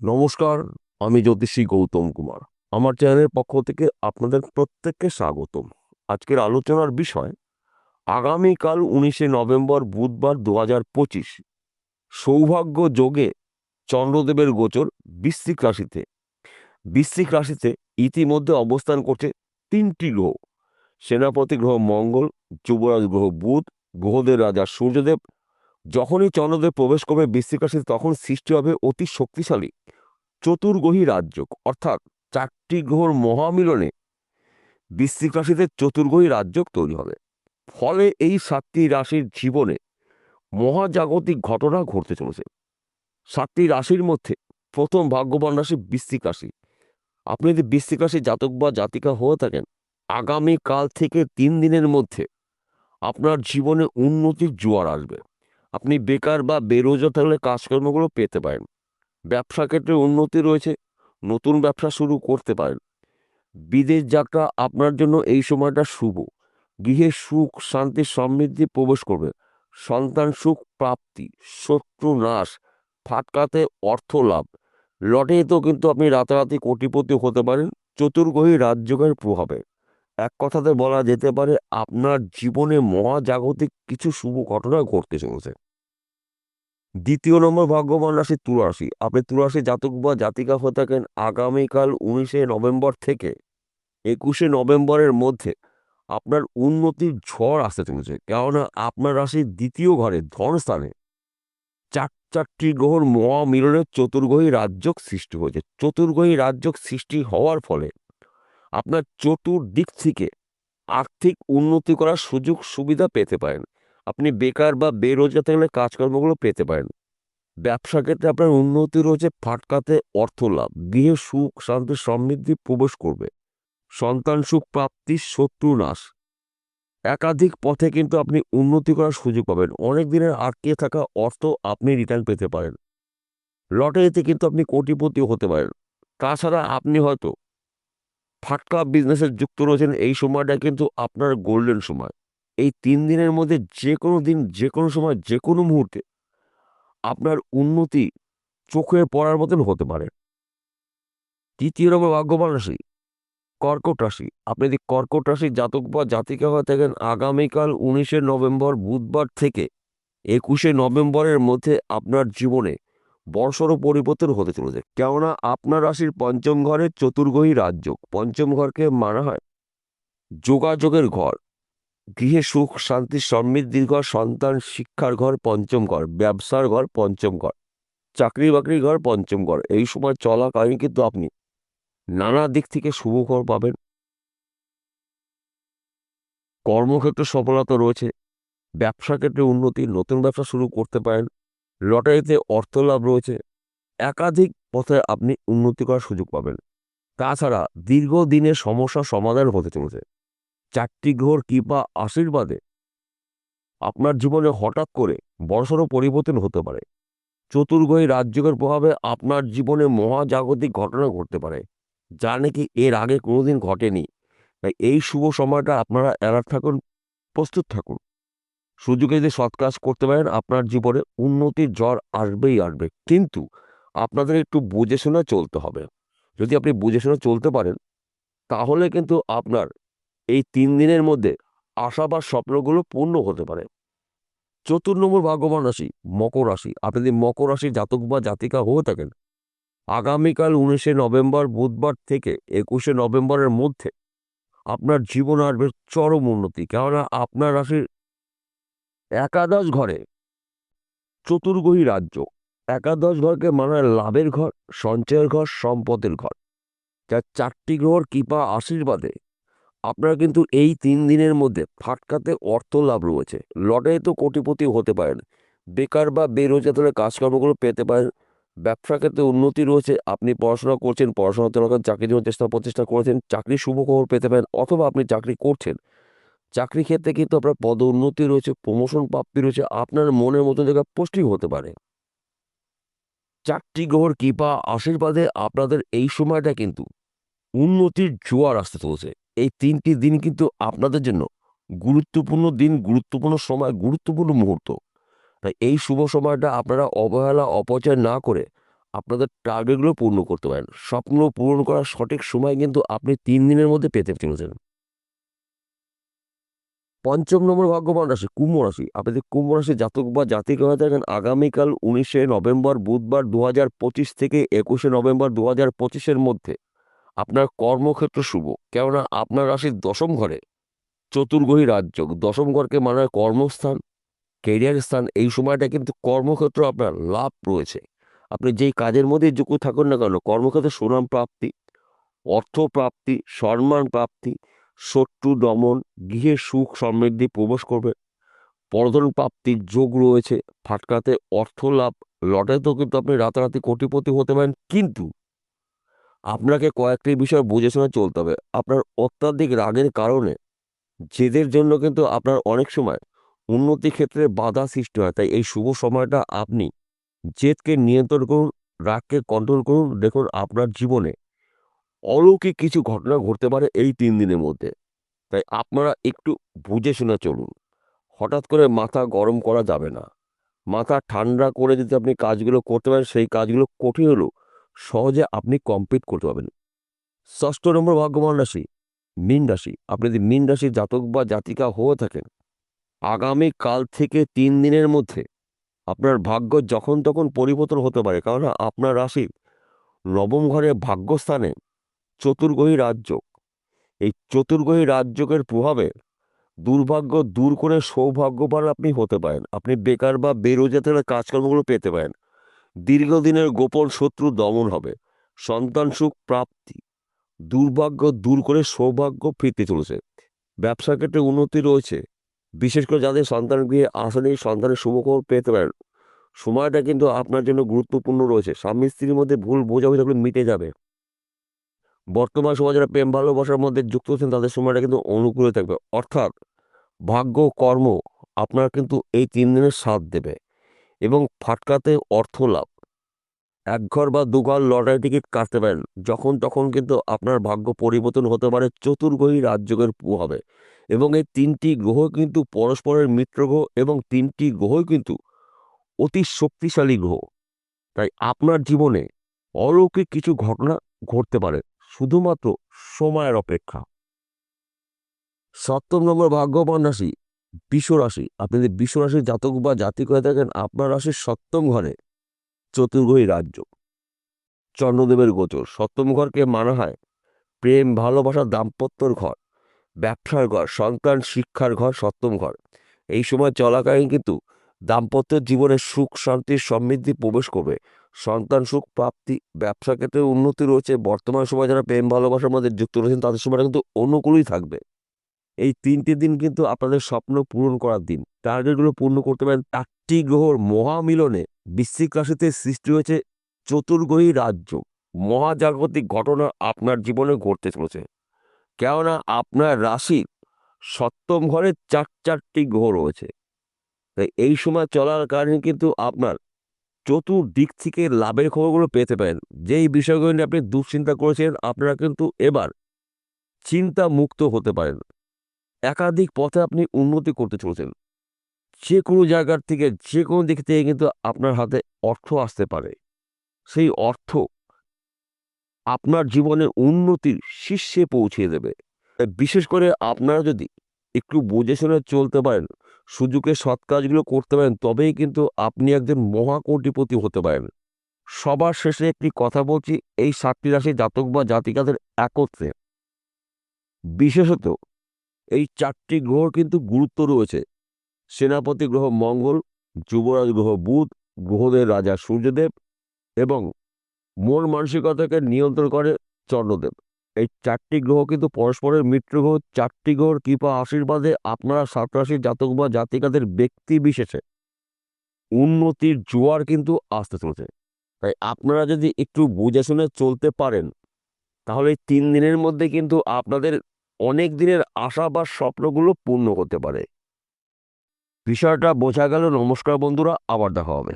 নমস্কার, আমি জ্যোতিষী গৌতম কুমার। আমার চ্যানেলের পক্ষ থেকে আপনাদের প্রত্যেককে স্বাগতম। আজকের আলোচনার বিষয়, আগামীকাল উনিশে নভেম্বর বুধবার দু হাজার পঁচিশ, সৌভাগ্য যোগে চন্দ্রদেবের গোচর বৃশ্চিক রাশিতে। বৃশ্চিক রাশিতে ইতিমধ্যে অবস্থান করছে তিনটি গ্রহ। সেনাপতি গ্রহ মঙ্গল, যুবরাজ গ্রহ বুধ, গ্রহদের রাজা সূর্যদেব যখনই চন্দ্রদেব প্রবেশ করবে, বৃশ্চিক রাশিতে তখন সৃষ্টি হবে অতি শক্তিশালী চতুর্গ্রহী রাজ্য অর্থাৎ চারটি গ্রহর মহামিলনে বৃশ্চিক রাশিতে চতুর্গ্রহী রাজ্য তৈরি হবে। ফলে এই সাতটি রাশির জীবনে মহাজাগতিক ঘটনা ঘটতে চলেছে। সাতটি রাশির মধ্যে প্রথম ভাগ্যবান রাশি বৃশ্চিক রাশি। আপনি যদি বৃশ্চিক রাশির জাতক বা জাতিকা হয়ে থাকেন আগামী কাল থেকে তিন দিনের মধ্যে আপনার জীবনে উন্নতির জোয়ার আসবে। আপনি বেকার বা বেরোজগার থাকলে কাজকর্মগুলো পেতে পারেন। ব্যবসা ক্ষেত্রে উন্নতি রয়েছে, নতুন ব্যবসা শুরু করতে পারেন। বিদেশ যাত্রা আপনার জন্য এই সময়টা শুভ। গৃহে সুখ, শান্তি, সমৃদ্ধি প্রবেশ করবে। সন্তান সুখ, প্রাপ্তি, শত্রু নাশ, ফাটকাতে অর্থ লাভ। লটারিতেও কিন্তু আপনি রাতারাতি কোটিপতি হতে পারেন। চতুর্গ্রহী রাজযোগের প্রভাবে। এক কথাতে বলা যেতে পারে আপনার জীবনে মহাজাগতিক কিছু শুভ ঘটনা ঘটতে চলেছে। দ্বিতীয় নম্বর ভাগ্যবান রাশি তুলারাশি। আপনি তুলারাশি জাতক বা জাতিকা হয়ে থাকেন আগামীকাল উনিশে নভেম্বর থেকে একুশে নভেম্বরের মধ্যে আপনার উন্নতির ঝড় আসতে চলেছে। কেননা আপনার রাশির দ্বিতীয় ঘরে ধনস্থানে চার, চারটি গ্রহর মহামিলনের চতুর্গ্রহী রাজ্যক সৃষ্টি হয়েছে। চতুর্গ্রহী রাজ্যক সৃষ্টি হওয়ার ফলে আপনার চতুর্দিক থেকে আর্থিক উন্নতি করার সুযোগ সুবিধা পেতে পারেন। আপনি বেকার বা বেরোজগার থাকলে কাজকর্মগুলো পেতে পারেন। ব্যবসা ক্ষেত্রে আপনার উন্নতি রয়েছে ফাটকাতে অর্থ লাভ, গৃহে সুখ, শান্তি, সমৃদ্ধি প্রবেশ করবে। সন্তান সুখ, প্রাপ্তি, শত্রু নাশ। একাধিক পথে কিন্তু আপনি উন্নতি করার সুযোগ পাবেন। অনেক দিনের আটকে থাকা অর্থ আপনি রিটার্ন পেতে পারেন। লটারিতে কিন্তু আপনি কোটিপতি হতে পারেন। তাছাড়া আপনি হয়তো ফাটকা বিজনেসে যুক্ত রয়েছেন এই সময়টা কিন্তু আপনার গোল্ডেন সময়। এই তিন দিনের মধ্যে যে কোনো দিন যে কোনো সময় যে কোনো মুহূর্তে আপনার উন্নতি চোখে পড়ার মতন হতে পারে। তৃতীয় নম্বর ভাগ্যবান রাশি, কর্কট রাশি। আপনি যদি কর্কট রাশির জাতক বা জাতিকা হয়ে থাকেন, আগামীকাল উনিশে নভেম্বর বুধবার থেকে একুশে নভেম্বরের মধ্যে আপনার জীবনে বড়সড় পরিবর্তন হতে চলেছে। কেননা আপনার রাশির পঞ্চম ঘরের চতুর্গ্রহী রাজ্য পঞ্চম ঘরকে মানা হয় যোগাযোগের ঘর। গৃহে সুখ, শান্তি, সমৃদ্ধির ঘর, সন্তান, শিক্ষার ঘর, পঞ্চম ঘর, ব্যবসার ঘর, পঞ্চম ঘর চাকরি বাকরির ঘর, পঞ্চম ঘর। এই সময় চলাকালীন কিন্তু আপনি নানা দিক থেকে শুভ খবর পাবেন। কর্মক্ষেত্রে সফলতা রয়েছে। ব্যবসা ক্ষেত্রে উন্নতি, নতুন ব্যবসা শুরু করতে পারেন। লটারিতে অর্থ লাভ রয়েছে, একাধিক পথে আপনি উন্নতি করার সুযোগ পাবেন। তাছাড়া দীর্ঘদিনের সমস্যা সমাধান হতে চলেছে। চারটি গ্রহর কৃপা আশীর্বাদে আপনার জীবনে হঠাৎ করে বড়সড় পরিবর্তন হতে পারে। চতুর্গ্রহী রাজযোগের প্রভাবে আপনার জীবনে মহাজাগতিক ঘটনা ঘটতে পারে, যা নাকি এর আগে কোনোদিন ঘটেনি। তাই এই শুভ সময়টা আপনারা অ্যালার্ট থাকুন, প্রস্তুত থাকুন। সুযোগে যদি সৎ কাজ করতে পারেন, আপনার জীবনে উন্নতির জ্বর আসবেই আসবে। কিন্তু আপনাদের একটু বুঝে শুনে চলতে হবে। যদি আপনি বুঝে শুনে চলতে পারেন, তাহলে কিন্তু আপনার এই তিন দিনের মধ্যে আশা বা স্বপ্নগুলো পূর্ণ হতে পারে। চতুর্থ নম্বর ভাগ্যবান রাশি, মকর রাশি। আপনি যদি মকর রাশির জাতক বা জাতিকা হয়ে থাকেন, আগামীকাল উনিশে নভেম্বর, বুধবার থেকে একুশে নভেম্বরের মধ্যে আপনার জীবন আসবে চরম উন্নতি। কেননা আপনার রাশির একাদশ ঘরে, চতুর্গহী রাজ্য। একাদশ ঘরকে মানে হয় লাভের ঘর, সঞ্চয়ের ঘর, সম্পদের ঘর। যার চারটি গ্রহর কৃপা আশীর্বাদে। আপনারা কিন্তু এই তিন দিনের মধ্যে ফাটকাতে অর্থ লাভ রয়েছে। লটারি তো কোটিপতি হতে পারেন। বেকার বা বেরোজগার কাজকর্মগুলো পেতে পারেন। ব্যবসা ক্ষেত্রে উন্নতি রয়েছে। আপনি পড়াশোনা করছেন পড়াশোনা চলাকালীন চাকরির জন্য চেষ্টা প্রচেষ্টা করেছেন, চাকরির শুভ খবর পেতে পারেন, অথবা আপনি চাকরি করছেন। চাকরি ক্ষেত্রে কিন্তু আপনার পদোন্নতি রয়েছে প্রমোশন প্রাপ্তি রয়েছে, আপনার মনের মতো জায়গায় পোস্টিং হতে পারে। চারটি গ্রহর কৃপা, আশীর্বাদে আপনাদের এই সময়টা কিন্তু উন্নতির জোয়ার আসতে চলেছে। এই তিনটি দিন কিন্তু আপনাদের জন্য গুরুত্বপূর্ণ দিন, গুরুত্বপূর্ণ সময়, গুরুত্বপূর্ণ মুহূর্ত। তাই এই শুভ সময়টা আপনারা অবহেলা, অপচয় না করে আপনাদের টার্গেটগুলো পূর্ণ করতে পারেন। স্বপ্ন পূরণ করার সঠিক সময় কিন্তু আপনি তিন দিনের মধ্যে পেতে চলেছেন। পঞ্চম নম্বর ভাগ্যবান রাশি, কুম্ভ রাশি। আপনি যদি কুম্ভ রাশি জাতক বা জাতিক হয়ে থাকেন, আগামীকাল উনিশে নভেম্বর, বুধবার দু পঁচিশ থেকে একুশে নভেম্বর দু হাজার পঁচিশের মধ্যে আপনার কর্মক্ষেত্র শুভ। কেননা আপনার রাশির দশম ঘরে চতুর্গ্রহী রাজ্য, দশম ঘরকে মানে কর্মস্থান কেরিয়ার স্থান, এই সময়টা কিন্তু কর্মক্ষেত্র আপনার লাভ রয়েছে। আপনি যেই কাজের মধ্যে যুক্ত থাকুন না কেন, কর্মক্ষেত্রে সুনাম প্রাপ্তি, অর্থ প্রাপ্তি, সম্মান প্রাপ্তি শত্রু দমন, গৃহে সুখ সমৃদ্ধি প্রবেশ করবে। পরধন প্রাপ্তির যোগ রয়েছে। ফাটকাতে অর্থ লাভ। লটারিতেও কিন্তু আপনি রাতারাতি কোটিপতি হতে পারেন, কিন্তু আপনাকে কয়েকটি বিষয় বুঝে শুনে চলতে হবে। আপনার অত্যাধিক রাগের কারণে জেদের জন্য কিন্তু আপনার অনেক সময় উন্নতি ক্ষেত্রে বাধা সৃষ্টি হয়। তাই এই শুভ সময়টা আপনি জেদকে নিয়ন্ত্রণ করুন, রাগকে কন্ট্রোল করুন। দেখুন, আপনার জীবনে অলৌকিক কিছু ঘটনা ঘটতে পারে এই তিন দিনের মধ্যে। তাই আপনারা একটু বুঝে শুনে চলুন। হঠাৎ করে মাথা গরম করা যাবে না। মাথা ঠান্ডা করে যদি আপনি কাজগুলো করতে পারেন, সেই কাজগুলো কঠিন হলেও সহজে আপনি কমপ্লিট করতে পারবেন। ষষ্ঠ নম্বর ভাগ্যবান রাশি, মীন রাশি। আপনি যদি মীন রাশির জাতক বা জাতিকা হয়ে থাকেন, আগামী কাল থেকে তিন দিনের মধ্যে আপনার ভাগ্য যখন তখন পরিবর্তন হতে পারে। কারণ আপনার রাশির নবম ঘরে ভাগ্যস্থানে চতুর্গ্রহী রাজ্য এই চতুর্গ্রহী রাজ্যকের প্রভাবে দুর্ভাগ্য দূর করে সৌভাগ্যবান আপনি হতে পারেন। আপনি বেকার বা বেরোজাতের কাজকর্মগুলো পেতে পারেন। দীর্ঘদিনের গোপন শত্রু দমন হবে। সন্তান সুখ প্রাপ্তি। দুর্ভাগ্য দূর করে সৌভাগ্য ফিরতে চলেছে। ব্যবসা ক্ষেত্রে উন্নতি রয়েছে। বিশেষ করে যাদের সন্তান গৃহে আসলে সন্তানের শুভখবর পেতে পারেন। সময়টা কিন্তু আপনার জন্য গুরুত্বপূর্ণ রয়েছে। স্বামী স্ত্রীর মধ্যে ভুল বোঝাবুঝি থাকলে মিটে যাবে। বর্তমান সময় যারা প্রেম, ভালোবাসার মধ্যে যুক্ত হচ্ছেন তাদের সময়টা কিন্তু অনুকূলে থাকবে। অর্থাৎ ভাগ্য, কর্ম আপনার কিন্তু এই তিন দিনের সাথ দেবে এবং ফাটকাতে অর্থ লাভ। এক ঘর বা দু ঘর লটারি টিকিট কাটতে পারেন, যখন তখন কিন্তু আপনার ভাগ্য পরিবর্তন হতে পারে, চতুর্গ্রহী রাজযোগের প্রভাবে এবং এই তিনটি গ্রহ কিন্তু পরস্পরের মিত্র গ্রহ এবং তিনটি গ্রহই কিন্তু অতি শক্তিশালী গ্রহ। তাই আপনার জীবনে অলৌকিক কিছু ঘটনা ঘটতে পারে। শুধুমাত্র সময়ের অপেক্ষা। সপ্তম নম্বর ভাগ্যবান রাশি বিশ্ব রাশি। আপনি যদি বিশ্ব রাশির জাতক বা জাতিক হয়ে থাকেন, আপনার রাশির সপ্তম ঘরে চতুর্গ্রহী রাজ্য। চন্দ্রদেবের গোচর, সপ্তম ঘরকে মানা হয় প্রেম, ভালোবাসা, দাম্পত্যর ঘর, ব্যবসার ঘর, সন্তান, শিক্ষার ঘর, সপ্তম ঘর। এই সময় চলাকালীন কিন্তু দাম্পত্যের জীবনে সুখ শান্তির সমৃদ্ধি প্রবেশ করবে। সন্তান সুখ, প্রাপ্তি ব্যবসা ক্ষেত্রে উন্নতি রয়েছে। বর্তমান সময় যারা প্রেম, ভালোবাসার মধ্যে যুক্ত রয়েছেন, তাদের সময়টা কিন্তু অনুকূলই থাকবে। এই তিনটি দিন কিন্তু আপনাদের স্বপ্ন পূরণ করার দিন। টার্গেটগুলো পূর্ণ করতে পারেন। চারটি গ্রহর মহামিলনে বিশ্বিক রাশিতে সৃষ্টি হয়েছে চতুর্গ্রহী রাজ্য। মহাজাগতিক ঘটনা আপনার জীবনে ঘটতে চলেছে। কেননা আপনার রাশির সপ্তম ঘরে চার, চারটি গ্রহ রয়েছে। তাই এই সময় চলার কারণে কিন্তু আপনার চতুর্দিক থেকে লাভের খবরগুলো পেতে পারেন। যেই বিষয়গুলো নিয়ে আপনি দুশ্চিন্তা করেছেন, আপনারা কিন্তু এবার চিন্তা মুক্ত হতে পারেন। একাধিক পথে আপনি উন্নতি করতে চলেছেন। যে কোনো জায়গার থেকে যে কোনো দিক থেকে কিন্তু আপনার হাতে অর্থ আসতে পারে। সেই অর্থ আপনার জীবনের উন্নতির শীর্ষে পৌঁছে দেবে। বিশেষ করে আপনারা যদি একটু বুঝে শুনে চলতে পারেন সুযোগে সৎ কাজগুলো করতে পারেন, তবেই কিন্তু আপনি একজন মহাকোটিপতি হতে পারেন। সবার শেষে একটি কথা বলছি, এই সাতটি রাশি জাতক বা জাতিকাদের একত্রে। বিশেষত এই চারটি গ্রহর কিন্তু গুরুত্ব রয়েছে। সেনাপতি গ্রহ মঙ্গল, যুবরাজ গ্রহ বুধ, গ্রহদের রাজা সূর্যদেব এবং মন মানসিকতাকে নিয়ন্ত্রণ করে চন্দ্রদেব। এই চারটি গ্রহ কিন্তু পরস্পরের মিত্র গ্রহ, চারটি গ্রহর কৃপা আশীর্বাদে আপনারা সাত রাশির জাতক বা জাতিকাদের ব্যক্তি বিশেষে উন্নতির জোয়ার কিন্তু আসতে চলেছে। তাই আপনারা যদি একটু বুঝে শুনে চলতে পারেন, তাহলে এই তিন দিনের মধ্যে কিন্তু আপনাদের অনেক দিনের আশা বা স্বপ্নগুলো পূর্ণ করতে পারে। বিষয়টা বোঝা গেল। নমস্কার বন্ধুরা, আবার দেখা হবে।